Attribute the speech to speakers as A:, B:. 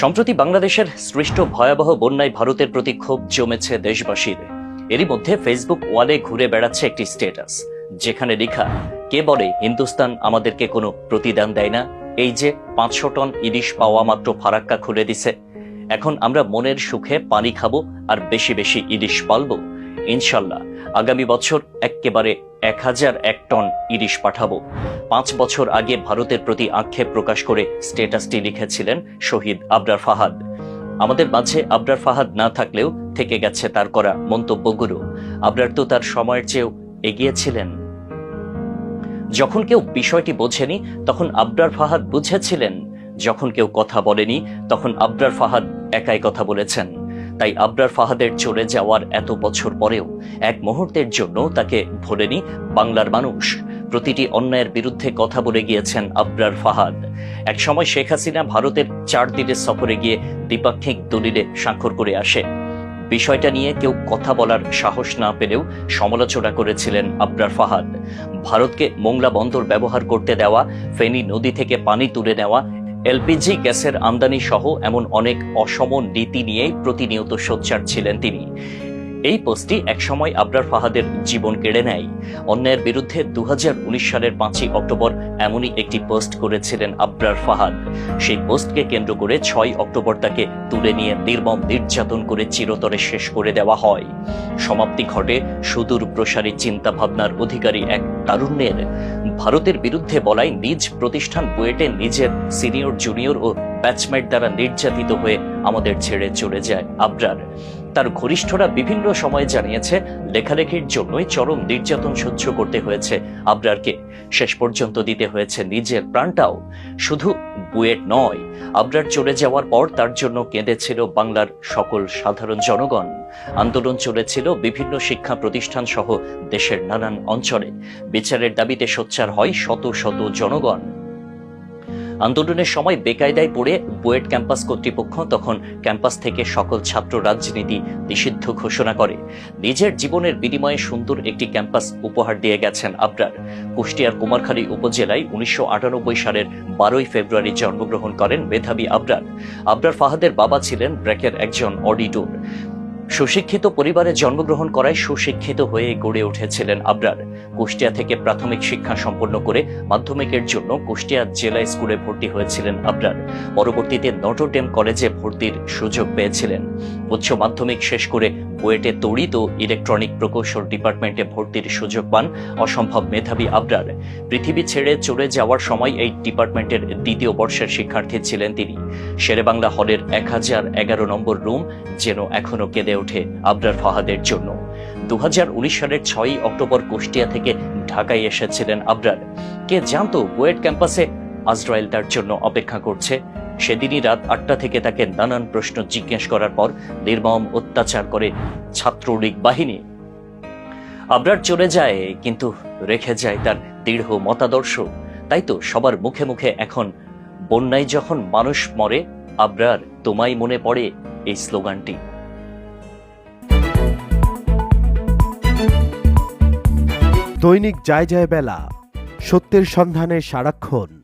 A: সম্প্রতি বাংলাদেশের সৃষ্ট ভয়াবহ বন্যায় ভারতের প্রতি ক্ষোভ জমেছে দেশবাসীর। এরই মধ্যে ফেসবুক ওয়ালে ঘুরে বেড়াচ্ছে একটি স্টেটাস যেখানে লেখা, কে বলে হিন্দুস্তান আমাদেরকে কোনো প্রতিদান দেয় না? এই যে পাঁচশো টন ইলিশ পাওয়া মাত্র ফারাক্কা খুলে দিছে। এখন আমরা মনের সুখে পানি খাব আর বেশি বেশি ইলিশ পালবো। ইনশাল্লাহ আগামী বছর এক্কেবারে এক হাজার এক টন ইলিশ পাঠাবো। পাঁচ বছর আগে ভারতের প্রতি আক্ষেপ প্রকাশ করে স্টেটাসটি লিখেছিলেন শহীদ আবরার ফাহাদ। আমাদের মাঝে আবরার ফাহাদ না থাকলেও থেকে গেছে তার করা মন্তব্যগুলো। আবরার তো তার সময়ের চেয়েও এগিয়েছিলেন। যখন কেউ বিষয়টি বোঝেনি, তখন আবরার ফাহাদ বুঝেছিলেন। যখন কেউ কথা বলেনি, তখন আবরার ফাহাদ একাই কথা বলেছেন। তাই আবরার ফাহাদের চলে যাওয়ার এত বছর পরেও এক মুহূর্তের জন্য তাকে ভোলেনি বাংলার মানুষ। প্রতিটি অন্যায়ের বিরুদ্ধে কথা বলে গিয়েছেন আবরার ফাহাদ। একসময় শেখ হাসিনা ভারতের চার দিনের সফরে গিয়ে দ্বিপাক্ষিক দলিলে স্বাক্ষর করে আসে। বিষয়টা নিয়ে কেউ কথা বলার সাহস না পেলেও সমালোচনা করেছিলেন আবরার ফাহাদ। ভারতকে মোংলা বন্দর ব্যবহার করতে দেওয়া, ফেনী নদী থেকে পানি তুলে নেওয়া এলপিজি গ্যাসের আমদানি সহ এমন অনেক অসম নীতি নিয়ে প্রতিনিয়ত সোচ্চার ছিলেন তিনি। এই পোস্টটি একসময় আবরার ফাহাদের জীবন কেড়ে নেয়। অন্যায়ের বিরুদ্ধে দু সালের পাঁচই অক্টোবর এমনই একটি পোস্ট করেছিলেন আবরার ফাহাদ। সেই পোস্টকে কেন্দ্র করে ছয় অক্টোবর তাকে তুলে নিয়ে নির্মম নির্যাতন করে চিরতরে শেষ করে দেওয়া হয়। সমাপ্তি ঘটে সুদূর প্রসারী চিন্তাভাবনার অধিকারী এক তারুণ্যের। ভারতের বিরুদ্ধে বলাই নিজ প্রতিষ্ঠান বুয়েটে নিজের সিনিয়র, জুনিয়র ও ব্যাচমেট দ্বারা নির্যাতিত হয়ে আমাদের ছেড়ে চলে যায় আবরার। তার ঘনিষ্ঠরা বিভিন্ন সময় জানিয়েছে, লেখালেখির জন্যই চরম নির্যাতন সহ্য করতে হয়েছে আবরারকে। শেষ পর্যন্ত দিতে হয়েছে নিজের প্রাণটাও। শুধু বুয়েট নয়, আবরার চলে যাওয়ার পর তার জন্য কেঁদেছিল বাংলার সকল সাধারণ জনগণ। আন্দোলন চলেছিল বিভিন্ন শিক্ষা প্রতিষ্ঠান সহ দেশের নানান অঞ্চলে। বিচারের দাবিতে সোচ্চার হয় শত শত জনগণ। আন্দোলনের সময় বেকায়দায় পড়ে বুয়েট ক্যাম্পাস কর্তৃপক্ষ তখন ক্যাম্পাস থেকে সকল ছাত্র রাজনীতি নিষিদ্ধ ঘোষণা করে। নিজের জীবনের বিনিময়ে সুন্দর একটি ক্যাম্পাস উপহার দিয়ে গেছেন আবরার। কুষ্টিয়ার কুমারখালী উপজেলায় উনিশশো আটানব্বই সালের বারোই ফেব্রুয়ারি জন্মগ্রহণ করেন মেধাবী আবরার। আবরার ফাহাদের বাবা ছিলেন ব্র্যাকের একজন অডিটর। সুশিক্ষিত পরিবারে জন্মগ্রহণ করায় সুশিক্ষিত হয়ে গড়ে উঠেছিলেন আবরার। কুষ্টিয়া থেকে প্রাথমিক শিক্ষা সম্পন্ন করে মাধ্যমিকের জন্য কুষ্টিয়া জেলা স্কুলে ভর্তি হয়েছিলেন আবরার। পরবর্তীতে নটরডেম কলেজে ভর্তির সুযোগ পেয়েছিলেন। উচ্চ মাধ্যমিক শেষ করে বুয়েটে তড়িৎ ও ইলেকট্রনিক প্রকৌশল ডিপার্টমেন্টে ভর্তির সুযোগ পান অসম্ভব মেধাবী আবরার। পৃথিবী ছেড়ে চলে যাওয়ার সময় এই ডিপার্টমেন্টের দ্বিতীয় বর্ষের শিক্ষার্থী ছিলেন তিনি। শেরেবাংলা হলের এক হাজার এগারো নম্বর রুম যেন এখনও কেঁদে ওঠে আবরার ফাহাদের জন্য। দু হাজার উনিশ সালের ছয়ই অক্টোবর কুষ্টিয়া থেকে ঢাকায় এসেছিলেন আবরার। কে জানতো বুয়েট ক্যাম্পাসে আজরায়েল তার জন্য অপেক্ষা করছে? সেদিনই রাত আটটা থেকে তাকে নানান প্রশ্ন জিজ্ঞেস করার পর নির্মম অত্যাচার করে ছাত্রলীগ বাহিনী। আবরার চলে যায়, কিন্তু রেখে যায় তার দৃঢ় মতাদর্শ। তাই তো সবার মুখে মুখে এখন, বন্যায় যখন মানুষ মরে, আবরার তোমায় মনে পড়ে এই স্লোগানটি।
B: দৈনিক যায় যায় বেলা, সত্যের সন্ধানে সারাক্ষণ।